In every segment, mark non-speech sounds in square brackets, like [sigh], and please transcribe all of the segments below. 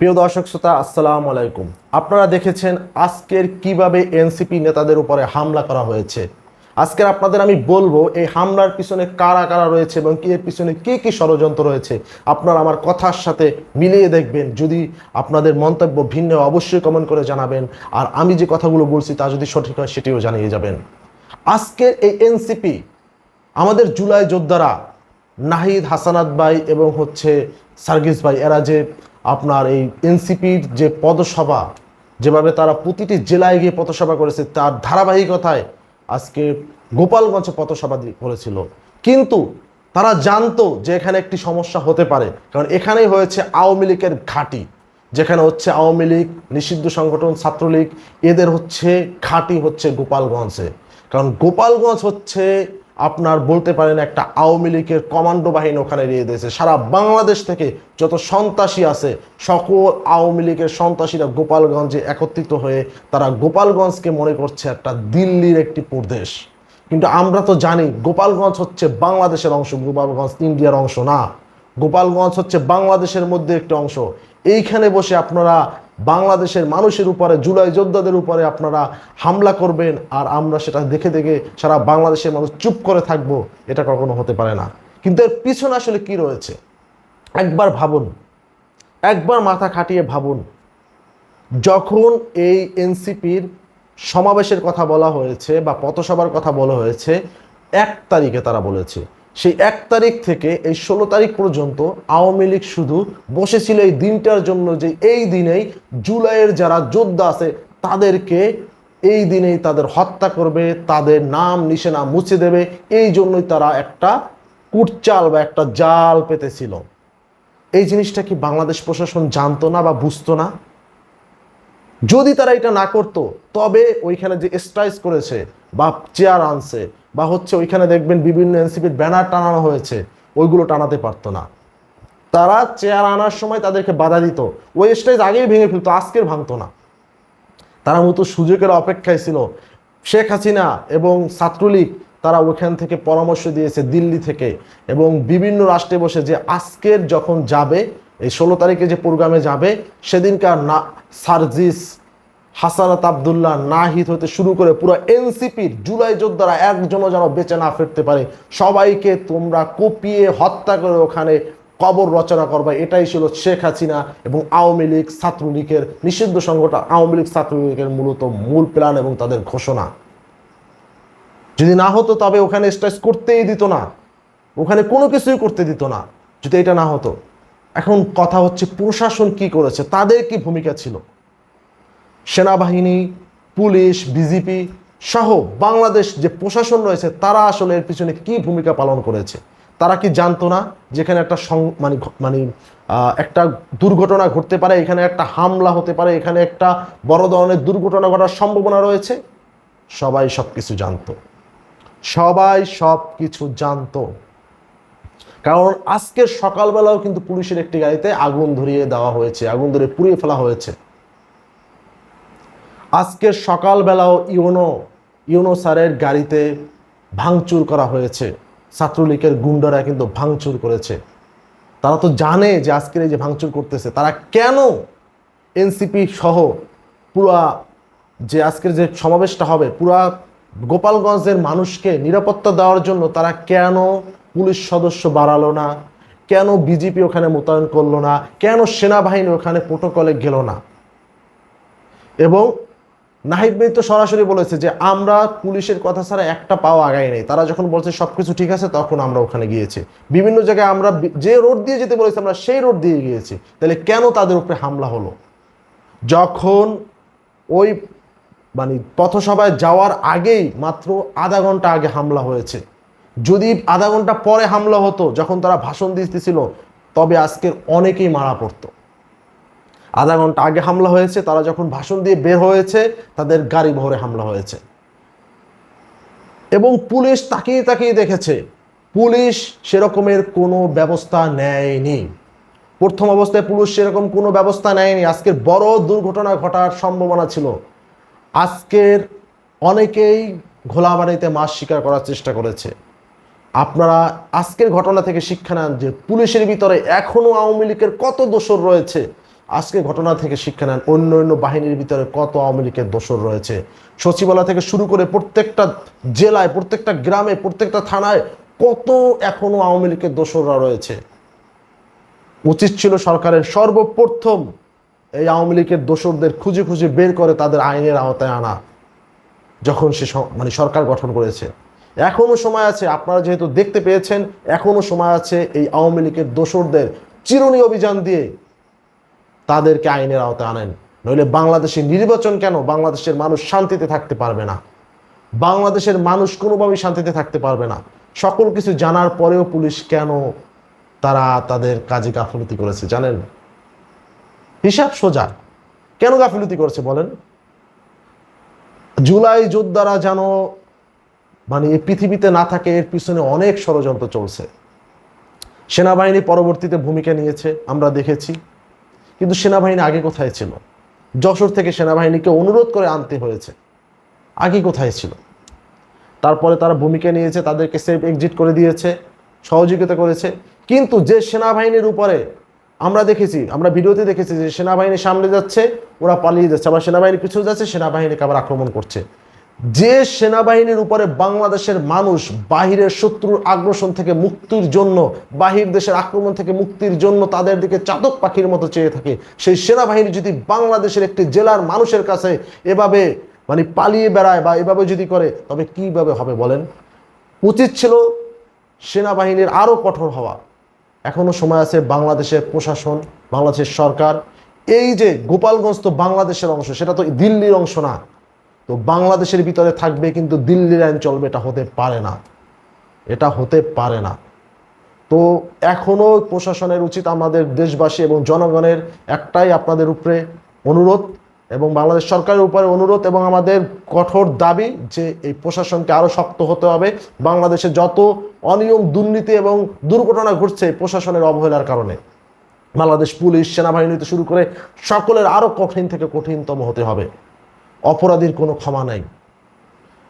প্রিয় দর্শক শ্রোতা, আসসালামু আলাইকুম। আপনারা দেখেছেন আজকের কীভাবে এনসিপি নেতাদের উপরে হামলা করা হয়েছে। আজকের আপনাদের আমি বলব, এই হামলার পিছনে কারা কারা রয়েছে এবং এর পিছনে কি কি ষড়যন্ত্র রয়েছে, আপনারা আমার কথার সাথে মিলিয়ে দেখবেন। যদি আপনাদের মন্তব্য ভিন্ন, অবশ্যই কমেন্ট করে জানাবেন। আর আমি যে কথাগুলো বলছি, তা যদি সঠিক হয়, সেটিও জানিয়ে যাবেন। আজকের এই এনসিপি, আমাদের জুলাই যোদ্ধারা নাহিদ হাসানাত ভাই এবং হচ্ছে সার্গিস ভাই, এরা যে আপনার এই এনসিপির যে পদসভা যেভাবে তারা প্রতিটি জেলায় গিয়ে পথসভা করেছে, তার ধারাবাহিকতায় আজকে গোপালগঞ্জে পথসভা করেছিল। কিন্তু তারা জানতো যে এখানে একটি সমস্যা হতে পারে, কারণ এখানেই হয়েছে আওয়ামী লীগের ঘাঁটি। যেখানে হচ্ছে আওয়ামী লীগ, নিষিদ্ধ সংগঠন, ছাত্রলীগ, এদের হচ্ছে ঘাঁটি হচ্ছে গোপালগঞ্জে। কারণ গোপালগঞ্জ হচ্ছে আপনার বলতে পারেন একটা আওয়ামী লীগের কমান্ডো বাহিনী ওখানে নিয়ে দিয়েছে সারা বাংলাদেশ থেকে যত সন্ত্রাসী আছে, সকল আওয়ামী লীগের সন্ত্রাসীরা গোপালগঞ্জে একত্রিত হয়ে তারা গোপালগঞ্জকে মনে করছে একটা দিল্লির একটি প্রদেশ। কিন্তু আমরা তো জানি গোপালগঞ্জ হচ্ছে বাংলাদেশের অংশ, গোপালগঞ্জ ইন্ডিয়ার অংশ না। গোপালগঞ্জ হচ্ছে বাংলাদেশের মধ্যে একটি অংশ। এইখানে বসে আপনারা বাংলাদেশের মানুষের উপরে, জুলাই যোদ্ধাদের উপরে আপনারা হামলা করবেন আর আমরা সেটা দেখে দেখে সারা বাংলাদেশের মানুষ চুপ করে থাকব, এটা কখনো হতে পারে না। কিন্তু এর পিছনে আসলে কি রয়েছে? একবার ভাবুন, একবার মাথা খাটিয়ে ভাবুন। যখন এই এনসিপির সমাবেশের কথা বলা হয়েছে বা পথসভার কথা বলা হয়েছে, এক তারিখে তারা বলেছে সেই এক তারিখ থেকে এই ষোলো তারিখ পর্যন্ত আওয়ামী লীগ শুধু বসেছিল এই দিনটার জন্য যে এই দিনেই জুলাইয়ের যারা যোদ্ধা আছে তাদেরকে এই দিনেই তাদের হত্যা করবে, তাদের নাম নিশানা মুছে দেবে। এই জন্যই তারা একটা কুটচাল বা একটা জাল পেতেছিল। এই জিনিসটা কি বাংলাদেশ প্রশাসন জানতো না বা বুঝতো না? যদি তারা এটা না করতো, তবে ওইখানে যে স্ট্রাইস করেছে বা চেয়ার আনছে বা হচ্ছে ওইখানে দেখবেন বিভিন্ন এনসিপির ব্যানার টানানো হয়েছে, ওইগুলো টানাতে পারতো না। তারা চেয়ার আনার সময় তাদেরকে বাধা দিত। ওই স্টেজ আগেই ভেঙে ফেলতো, আজকের ভাঙতো না। তারা মতো সুযোগের অপেক্ষায় ছিল। শেখ হাসিনা এবং ছাত্রলীগ, তারা ওখান থেকে পরামর্শ দিয়েছে দিল্লি থেকে এবং বিভিন্ন রাষ্ট্রে বসে যে আজকের যখন যাবে, এই ষোলো তারিখে যে প্রোগ্রামে যাবে, সেদিনকার না সার্জিস হাসানাত আবদুল্লাহ নাহিদ হতে শুরু করে পুরো এনসিপির জুলাই যোদ্ধারা একজনও যেন বেঁচে না ফিরতে পারে। সবাইকে তোমরা কপিয়ে হত্যা করে ওখানে কবর রচনা করবা। এটাই ছিল শেখ হাসিনা এবং আওয়ামী লীগ ছাত্রলীগের নিষিদ্ধ সংগঠন। আওয়ামী লীগ ছাত্রলীগের মূলত মূল প্ল্যান এবং তাদের ঘোষণা। যদি না হতো তবে ওখানে স্ট্রেস করতেই দিত না। ওখানে কোনো কিছুই করতে দিত না, যদি এটা না হতো। এখন কথা হচ্ছে প্রশাসন কি করেছে, তাদের কি ভূমিকা ছিল? সেনাবাহিনী, পুলিশ, বিজেপি সহ বাংলাদেশ যে প্রশাসন রয়েছে, তারা আসলে এর পিছনে কি ভূমিকা পালন করেছে? তারা কি জানতো না যেখানে একটা মানে মানে একটা দুর্ঘটনা ঘটতে পারে, এখানে একটা হামলা হতে পারে, এখানে একটা বড় ধরনের দুর্ঘটনা ঘটার সম্ভাবনা রয়েছে? সবাই সব কিছু জানতো। সবাই সব কিছু জানতো। কারণ আজকের সকালবেলাও কিন্তু পুলিশের একটি গাড়িতে আগুন ধরিয়ে দেওয়া হয়েছে, আগুন ধরে পুড়িয়ে ফেলা হয়েছে। আজকের সকালবেলাও ইউনো ইউনো স্যারের গাড়িতে ভাঙচুর করা হয়েছে। ছাত্রলীগের গুন্ডারা কিন্তু ভাঙচুর করেছে। তারা তো জানে যে আজকের এই যে ভাঙচুর করতেছে, তারা কেন এনসিপি সহ পুরা যে আজকের যে সমাবেশটা হবে, পুরা গোপালগঞ্জের মানুষকে নিরাপত্তা দেওয়ার জন্য তারা কেন পুলিশ সদস্য বাড়ালো না? কেন বিজেপি ওখানে মোতায়েন করল না? কেন সেনাবাহিনী ওখানে প্রোটোকলে গেল না? এবং নাহিদ ভাই তো সরাসরি বলেছে যে আমরা পুলিশের কথা ছাড়া একটা পাও আগাই নেই। তারা যখন বলছে সব কিছু ঠিক আছে, তখন আমরা ওখানে গিয়েছি। বিভিন্ন জায়গায় আমরা যে রোড দিয়ে যেতে বলেছি, আমরা সেই রোড দিয়ে গিয়েছি। তাহলে কেন তাদের উপরে হামলা হলো? যখন ওই মানে পথসভায় যাওয়ার আগেই মাত্র আধা ঘণ্টা আগে হামলা হয়েছে। যদি আধা ঘণ্টা পরে হামলা হতো, যখন তারা ভাষণ দিতেছিল, তবে আজকের অনেকেই মারা পড়তো। আধা ঘণ্টা আগে হামলা হয়েছে, তারা যখন ভাষণ দিয়ে বের হয়েছে, তাদের গাড়ি ভরে হামলা হয়েছে। এবং পুলিশ তাকিয়ে তাকিয়ে দেখেছে, পুলিশ সেরকমের কোনো ব্যবস্থা নেয়নি। প্রথম অবস্থায় পুলিশ সেরকম কোনো ব্যবস্থা নেয়নি। আজকের বড় দুর্ঘটনা ঘটার সম্ভাবনা ছিল। আজকের অনেকেই ঘোলাবাড়িতে মাছ শিকার করার চেষ্টা করেছে। আপনারা আজকের ঘটনা থেকে শিক্ষা নেন যে পুলিশের ভিতরে এখনও আওয়ামী লীগের কত দোষর রয়েছে। আজকে ঘটনা থেকে শিক্ষা নেন অন্য অন্য বাহিনীর ভিতরে কত আওয়ামী লীগের দোষর রয়েছে। সচিবালয় থেকে শুরু করে প্রত্যেকটা জেলায়, প্রত্যেকটা গ্রামে, প্রত্যেকটা থানায় কত এখনও আওয়ামী লীগের দোসররা রয়েছে? উচিত ছিল সরকারের সর্বপ্রথম এই আওয়ামী লীগের দোসরদের খুঁজে খুঁজে বের করে তাদের আইনের আওতায় আনা, যখন সে মানে সরকার গঠন করেছে। এখনও সময় আছে, আপনারা যেহেতু দেখতে পেয়েছেন, এখনও সময় আছে এই আওয়ামী লীগের দোসরদের চিরুনি অভিযান দিয়ে তাদেরকে আইনের আওতায় আনেন। নইলে বাংলাদেশের নির্বাচন কেন বাংলাদেশের মানুষ শান্তিতে থাকতে পারবে না? বাংলাদেশের মানুষ কোনোভাবেই শান্তিতে থাকতে পারবে না। সকল কিছু জানার পরেও পুলিশ কেন তারা তাদের কাজে গাফলতি করেছে, জানেন? হিসাব সোজা। কেন গাফিলতি করেছে বলেন? জুলাই যোদ্ধারা যেন মানে পৃথিবীতে না থাকে, এর পিছনে অনেক ষড়যন্ত্র চলছে। সেনাবাহিনী পরবর্তীতে ভূমিকা নিয়েছে, আমরা দেখেছি। কিন্তু সেনাবাহিনী আগে কোথায় ছিল? যশোর থেকে সেনাবাহিনীকে অনুরোধ করে আনতে হয়েছে। আগে কোথায় ছিল? তারপরে তারা ভূমিকা নিয়েছে, তাদেরকে সেফ এক্সিট করে দিয়েছে, সহযোগিতা করেছে। কিন্তু যে সেনাবাহিনীর উপরে আমরা দেখেছি, আমরা ভিডিওতে দেখেছি যে সেনাবাহিনী সামনে যাচ্ছে, ওরা পালিয়ে যাচ্ছে। আবার সেনাবাহিনী পিছু যাচ্ছে, সেনাবাহিনীকে আবার আক্রমণ করছে। যে সেনাবাহিনীর উপরে বাংলাদেশের মানুষ বাহিরের শত্রুর আগ্রাসন থেকে মুক্তির জন্য, বাহির দেশের আক্রমণ থেকে মুক্তির জন্য তাদের দিকে চাতক পাখির মতো চেয়ে থাকে, সেই সেনাবাহিনী যদি বাংলাদেশের একটি জেলার মানুষের কাছে এভাবে মানে পালিয়ে বেড়ায় বা এভাবে যদি করে, তবে কীভাবে হবে বলেন? উচিত ছিল সেনাবাহিনীর আরও কঠোর হওয়া। এখনও সময় আছে বাংলাদেশের প্রশাসন, বাংলাদেশের সরকার। এই যে গোপালগঞ্জ তো বাংলাদেশের অংশ, সেটা তো দিল্লির অংশ না। তো বাংলাদেশের ভিতরে থাকবে কিন্তু দিল্লির আইন চলবে এটা হতে পারে না। এটা হতে পারে না। তো এখনও প্রশাসনের উচিত আমাদের দেশবাসী এবং জনগণের একটাই আপনাদের উপরে অনুরোধ এবং বাংলাদেশ সরকারের উপরে অনুরোধ এবং আমাদের কঠোর দাবি যে এই প্রশাসনকে আরও শক্ত হতে হবে। বাংলাদেশে যত অনিয়ম, দুর্নীতি এবং দুর্ঘটনা ঘটছে প্রশাসনের অবহেলার কারণে। বাংলাদেশ পুলিশ সেনাবাহিনীতে শুরু করে সকলের আরও কঠিন থেকে কঠিনতম হতে হবে। অপরাধীর কোনো ক্ষমা নাই।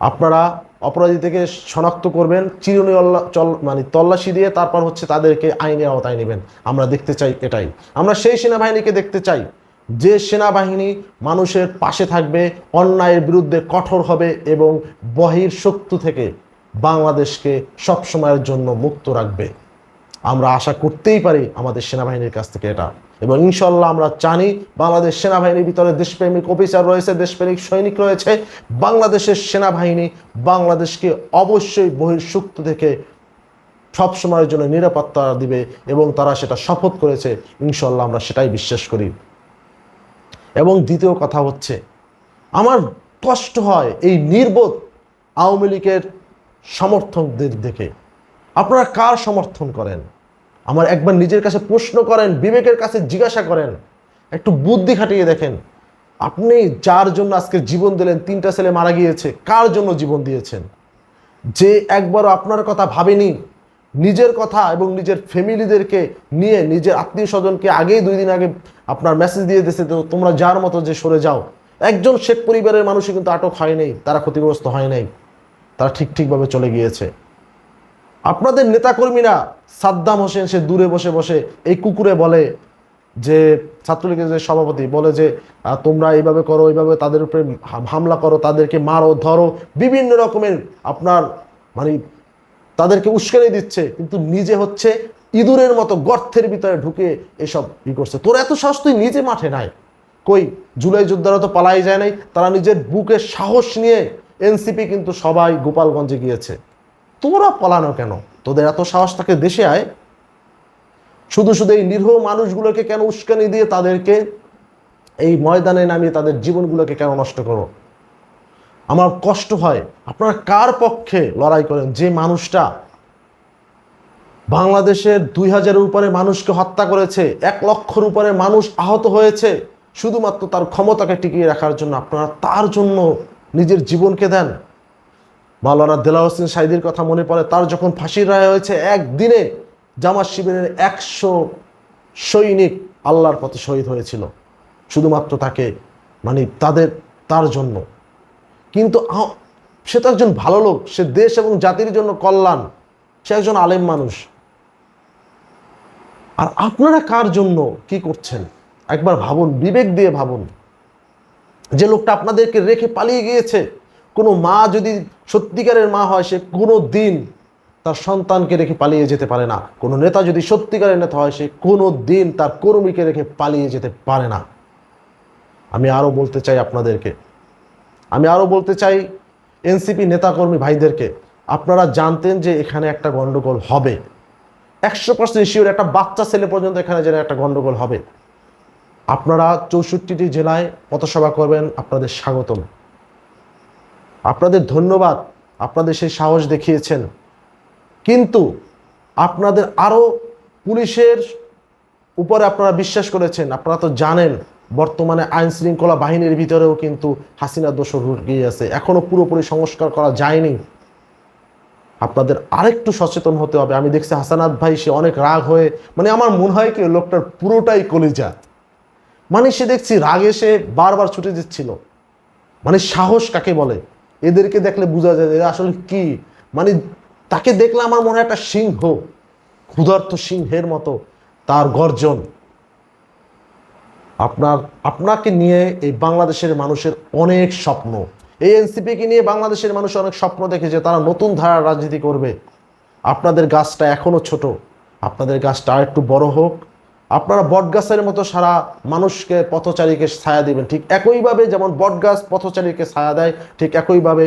আপনারা অপরাধী থেকে শনাক্ত করবেন চিরনিঅল্লা চল মানে তল্লাশি দিয়ে তারপর হচ্ছে তাদেরকে আইনের আওতায় নেবেন। আমরা দেখতে চাই এটাই। আমরা সেই সেনাবাহিনীকে দেখতে চাই, যে সেনাবাহিনী মানুষের পাশে থাকবে, অন্যায়ের বিরুদ্ধে কঠোর হবে এবং বহির শক্তি থেকে বাংলাদেশকে সবসময়ের জন্য মুক্ত রাখবে। আমরা আশা করতেই পারি আমাদের সেনাবাহিনীর কাছ থেকে এটা। এবং ইনশাল্লাহ আমরা জানি বাংলাদেশ সেনাবাহিনীর ভিতরে দেশপ্রেমিক অফিসার রয়েছে, দেশপ্রেমিক সৈনিক রয়েছে। বাংলাদেশের সেনাবাহিনী বাংলাদেশকে অবশ্যই বহির্শক্তি থেকে সব সময়ের জন্য নিরাপত্তা দিবে এবং তারা সেটা শপথ করেছে। ইনশাল্লাহ আমরা সেটাই বিশ্বাস করি। এবং দ্বিতীয় কথা হচ্ছে, আমার কষ্ট হয় এই নির্বোধ আওয়ামী লীগের সমর্থকদের দেখে। আপনারা কার সমর্থন করেন? আমার একবার নিজের কাছে প্রশ্ন করেন, বিবেকের কাছে জিজ্ঞাসা করেন। একটু বুদ্ধি খাটিয়ে দেখেন, আপনি যার জন্য আজকে জীবন দিলেন, তিনটা ছেলে মারা গিয়েছে, কার জন্য জীবন দিয়েছেন? যে একবারও আপনার কথা ভাবেনি, নিজের কথা এবং নিজের ফ্যামিলিদেরকে নিয়ে, নিজের আত্মীয় স্বজনকে আগেই দুই দিন আগে আপনার মেসেজ দিয়ে দিয়েছে তো তোমরা যার মতো যে সরে যাও। একজন শেখ পরিবারের মানুষই কিন্তু আটক হয় নাই, তারা ক্ষতিগ্রস্ত হয় নাই, তারা ঠিক ঠিকভাবে চলে গিয়েছে। আপনাদের নেতাকর্মীরা সাদ্দাম হোসেন, সে দূরে বসে বসে এই কুকুরে বলে যে, ছাত্রলীগের যে সভাপতি বলে যে তোমরা এইভাবে করো, এইভাবে তাদের উপরে হামলা করো, তাদেরকে মারো, ধরো, বিভিন্ন রকমের আপনার মানে তাদেরকে উস্কানি দিচ্ছে, কিন্তু নিজে হচ্ছে ইঁদুরের মতো গর্তের ভিতরে ঢুকে এসব ই করছে। তোর এত সাহস তুই নিজে মাঠে নাই? কই, জুলাই যোদ্ধারা তো পালাই যায় নাই, তারা নিজের বুকে সাহস নিয়ে এনসিপি কিন্তু সবাই গোপালগঞ্জে গিয়েছে। তোরা পলানো কেন? তোদের এত সাহস থাকে দেশে আয়। শুধু শুধু এই নিরীহ মানুষগুলোকে কেন উস্কানি দিয়ে তাদেরকে এই ময়দানে নামিয়ে তাদের জীবনগুলোকে কেন নষ্ট করো? আমার কষ্ট হয়, আপনারা কার পক্ষে লড়াই করেন? যে মানুষটা বাংলাদেশের দুই হাজারের উপরে মানুষকে হত্যা করেছে, এক লক্ষর উপরে মানুষ আহত হয়েছে, শুধুমাত্র তার ক্ষমতাকে টিকিয়ে রাখার জন্য আপনারা তার জন্য নিজের জীবনকে দেন। মাওলানা দেলা হোসেন সাইদির কথা মনে পড়ে, তার যখন ফাঁসির রায় হয়েছে, একদিনে জামাত শিবিরের একশো সৈনিক আল্লাহর পথে শহীদ হয়েছিল। শুধুমাত্র তাকে মানে তাদের, তার জন্য। কিন্তু সে তো একজন ভালো লোক, সে দেশ এবং জাতির জন্য কল্যাণ, সে একজন আলেম মানুষ। আর আপনারা কার জন্য কি করছেন? একবার ভাবুন, বিবেক দিয়ে ভাবুন। যে লোকটা আপনাদেরকে রেখে পালিয়ে গিয়েছে কোনো মা যদি সত্যিকারের মা হয়, সে কোনো দিন তার সন্তানকে রেখে পালিয়ে যেতে পারে না। কোনো নেতা যদি সত্যিকারের নেতা হয়, সে কোনো দিন তার কর্মীকে রেখে পালিয়ে যেতে পারে না। আমি আরও বলতে চাই আপনাদেরকে, আমি আরও বলতে চাই এনসিপি নেতাকর্মী ভাইদেরকে, আপনারা জানতেন যে এখানে একটা গণ্ডগোল হবে। একশো পার্সেন্ট শিওর একটা বাচ্চা ছেলে পর্যন্ত এখানে যেন একটা গণ্ডগোল হবে। আপনারা চৌষট্টিটি জেলায় পথসভা করবেন, আপনাদের স্বাগতম। আপনাদের ধন্যবাদ, আপনাদের সেই সাহস দেখিয়েছেন। কিন্তু আপনাদের আরও পুলিশের উপরে আপনারা বিশ্বাস করেছেন, আপনারা তো জানেন, বর্তমানে আইন শৃঙ্খলা বাহিনীর ভিতরেও কিন্তু হাসিনা দোষর গিয়ে আছে। এখনও পুরোপুরি সংস্কার করা যায়নি। আপনাদের আরেকটু সচেতন হতে হবে। আমি দেখছি হাসানাত ভাই, সে অনেক রাগ হয়ে মানে আমার মনে হয় কি লোকটার পুরোটাই কলিজা। মানে সে দেখছি রাগে সে বারবার ছুটে যাচ্ছিল। মানে সাহস কাকে বলে? এদেরকে দেখলে বোঝা যায় এরা আসলে কি? মানে তাকে দেখলে আমার মনে হয় একটা সিংহ, ক্ষুধার্ত সিংহের মতো তার গর্জন। আপনার, আপনাকে নিয়ে এই বাংলাদেশের মানুষের অনেক স্বপ্ন। এই এনসিপিকে নিয়ে বাংলাদেশের মানুষ অনেক স্বপ্ন দেখেছে, তারা নতুন ধারার রাজনীতি করবে। আপনাদের গাছটা এখনও ছোট, আপনাদের গাছটা আর একটু বড় হোক আপনারা বটগাছের মতো সারা মানুষকে, পথচারীকে ছায়া দিবেন। ঠিক একইভাবে যেমন বটগাছ পথচারীকে ছায়া দেয়, ঠিক একইভাবে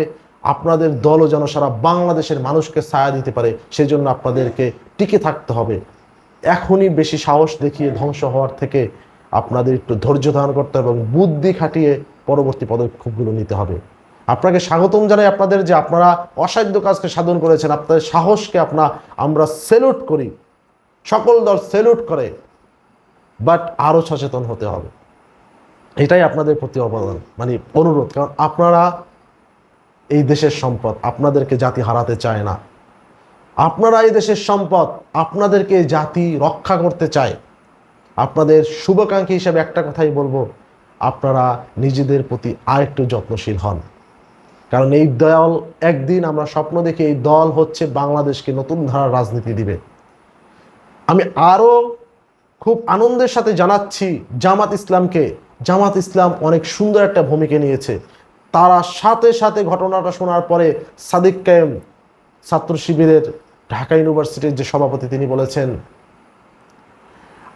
আপনাদের দলও যেন সারা বাংলাদেশের মানুষকে ছায়া দিতে পারে, সেজন্য আপনাদেরকে টিকে থাকতে হবে। এখনই বেশি সাহস দেখিয়ে ধ্বংস হওয়ার থেকে আপনাদের একটু ধৈর্য ধারণ করতে হবে এবং বুদ্ধি খাটিয়ে পরবর্তী পদক্ষেপগুলো নিতে হবে। আপনাকে স্বাগতম জানাই আপনাদের যে আপনারা অসাধ্য কাজকে সাধন করেছেন, আপনাদের সাহসকে আপনা আমরা সেলুট করি। সকল দল সেলুট করে। বাট আরও সচেতন হতে হবে। এটাই আপনাদের প্রতি অবদান মানে অনুরোধ, কারণ আপনারা এই দেশের সম্পদ, আপনাদেরকে জাতি হারাতে চায় না। আপনারা এই দেশের সম্পদ, আপনাদেরকে জাতি রক্ষা করতে চায়। আপনাদের শুভাকাঙ্ক্ষী হিসাবে একটা কথাই বলব, আপনারা নিজেদের প্রতি আরেকটু যত্নশীল হন। কারণ এই দল, একদিন আমরা স্বপ্ন দেখি এই দল হচ্ছে বাংলাদেশকে নতুন ধারার রাজনীতি দিবে। আমি আরও খুব আনন্দের সাথে জানাচ্ছি জামাত ইসলামকে। জামাত ইসলাম অনেক সুন্দর একটা ভূমিকা নিয়েছে। তারা সাথে সাথে ঘটনাটা শোনার পরে সাদিক কায়েম ছাত্র শিবিরের ঢাকা ইউনিভার্সিটির যে সভাপতি তিনি বলেছেন,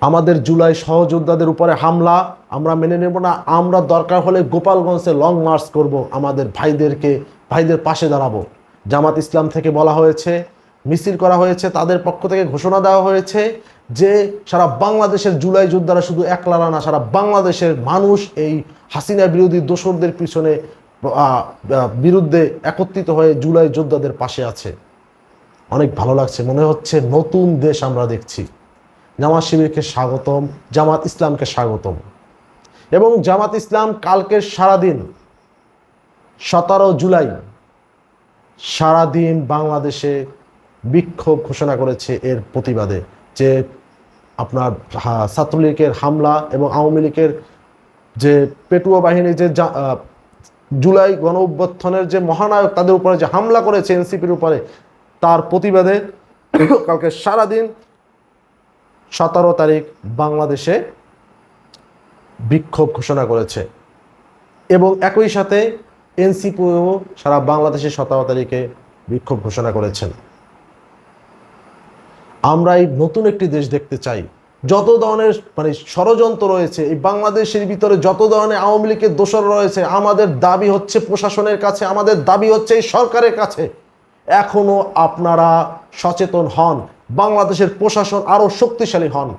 আমাদের জুলাই সহযোদ্ধাদের উপরে হামলা, আমরা মেনে নেব না, আমরা দরকার হলে গোপালগঞ্জে লং মার্চ করব, আমাদের ভাইদেরকে, ভাইদের পাশে দাঁড়াবো। জামাত ইসলাম থেকে বলা হয়েছে, মিছিল করা হয়েছে, তাদের পক্ষ থেকে ঘোষণা দেওয়া হয়েছে যে সারা বাংলাদেশের জুলাই যোদ্ধারা শুধু একলারা না সারা বাংলাদেশের মানুষ এই হাসিনা বিরোধী দোসরদের পিছনে বিরুদ্ধে একত্রিত হয়ে জুলাই যোদ্ধাদের পাশে আছে। অনেক ভালো লাগছে। মনে হচ্ছে নতুন দেশ আমরা দেখছি। জামাত শিবিরকে স্বাগতম, জামাত ইসলামকে স্বাগতম। এবং জামাত ইসলাম কালকের সারাদিন, সতেরো জুলাই, সারাদিন বাংলাদেশে বিক্ষোভ ঘোষণা করেছে এর প্রতিবাদে। যে আপনার ছাত্রলীগের হামলা এবং আওয়ামী লীগের যে পেটুয়া বাহিনী যে জুলাই গণ অভ্যুত্থানের যে মহানায়ক তাদের উপরে যে হামলা করেছে এনসিপির উপরে, তার প্রতিবাদে [coughs] কালকে সারাদিন সতেরো তারিখ বাংলাদেশে বিক্ষোভ ঘোষণা করেছে। এবং একই সাথে এনসিপিও সারা বাংলাদেশে সতেরো তারিখে বিক্ষোভ ঘোষণা করেছেন। আমরা এই নতুন একটি দেশ দেখতে চাই। যত ধরনের মানে ষড়যন্ত্র রয়েছে, এই বাংলাদেশের ভিতরে যত ধরনের আওয়ামী লীগের দোষর রয়েছে, আমাদের দাবি হচ্ছে প্রশাসনের কাছে, আমাদের দাবি হচ্ছে এই সরকারের কাছে। এখনও আপনারা সচেতন হন, বাংলাদেশের প্রশাসন আরও শক্তিশালী হন।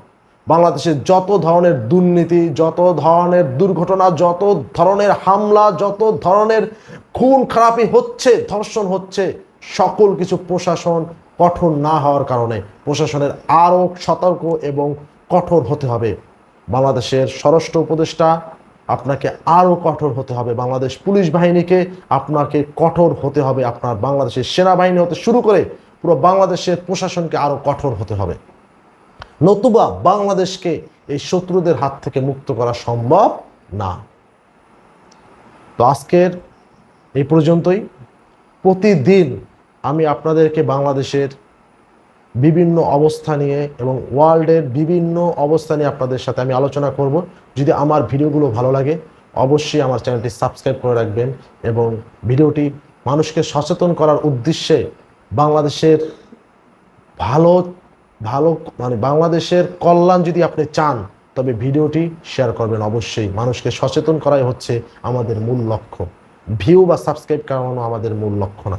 বাংলাদেশের যত ধরনের দুর্নীতি, যত ধরনের দুর্ঘটনা, যত ধরনের হামলা, যত ধরনের খুন খারাপি হচ্ছে, ধর্ষণ হচ্ছে, সকল কিছু প্রশাসন কঠোর না হওয়ার কারণে প্রশাসনের আরও সতর্ক এবং কঠোর হতে হবে। বাংলাদেশের স্বরাষ্ট্র উপদেষ্টা আপনাকে আরও কঠোর হতে হবে। বাংলাদেশ পুলিশ বাহিনীকে আপনাকে কঠোর হতে হবে। আপনার বাংলাদেশের সেনাবাহিনী হতে শুরু করে পুরো বাংলাদেশের প্রশাসনকে আরও কঠোর হতে হবে। নতুবা বাংলাদেশকে এই শত্রুদের হাত থেকে মুক্ত করা সম্ভব না। তো আজকের এই পর্যন্তই। প্রতিদিন আমি আপনাদেরকে বাংলাদেশের বিভিন্ন অবস্থা নিয়ে এবং ওয়ার্ল্ডের বিভিন্ন অবস্থা নিয়ে আপনাদের সাথে আমি আলোচনা করব। যদি আমার ভিডিওগুলো ভালো লাগে, অবশ্যই আমার চ্যানেলটি সাবস্ক্রাইব করে রাখবেন এবং ভিডিওটি মানুষকে সচেতন করার উদ্দেশ্যে বাংলাদেশের ভালো ভালো মানে বাংলাদেশের কল্যাণ যদি আপনি চান, তবে ভিডিওটি শেয়ার করবেন অবশ্যই। মানুষকে সচেতন করাই হচ্ছে আমাদের মূল লক্ষ্য। ভিউ বা সাবস্ক্রাইব করানো আমাদের মূল লক্ষ্য না।